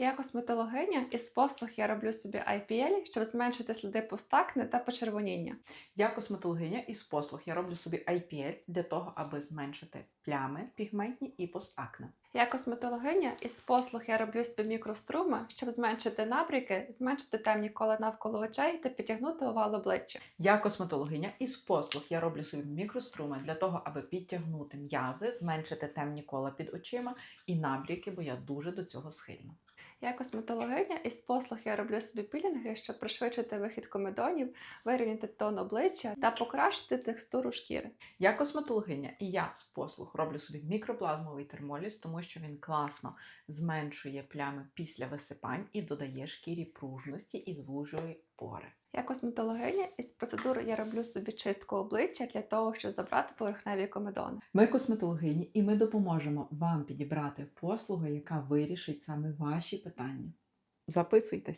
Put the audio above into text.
Я косметологиня із послуг я роблю собі IPL, щоб зменшити сліди пустакни та почервоніння. Я косметологиня із послуг. Я роблю собі IPL для того, аби зменшити плями пігментні і постакне. Я косметологиня із послуг я роблю собі мікроструми, щоб зменшити набряки, зменшити темні кола навколо очей та підтягнути овал обличчя. Я косметологиня із послуг. Я роблю собі мікроструми для того, аби підтягнути м'язи, зменшити темні кола під очима і набряки, бо я дуже до цього схильна. Я косметологиня із послуг я роблю собі пілінги, щоб пришвидшити вихід комедонів, вирівняти тон обличчя та покращити текстуру шкіри. Я косметологиня і я з послуг роблю собі мікроплазмовий термоліз, тому що він класно зменшує плями після висипань і додає шкірі пружності і звужує пори. Я косметологиня із процедури я роблю собі чистку обличчя для того, щоб забрати поверхневі комедони. Ми косметологині, і ми допоможемо вам підібрати послугу, яка вирішить саме ваші питання. Записуйтесь.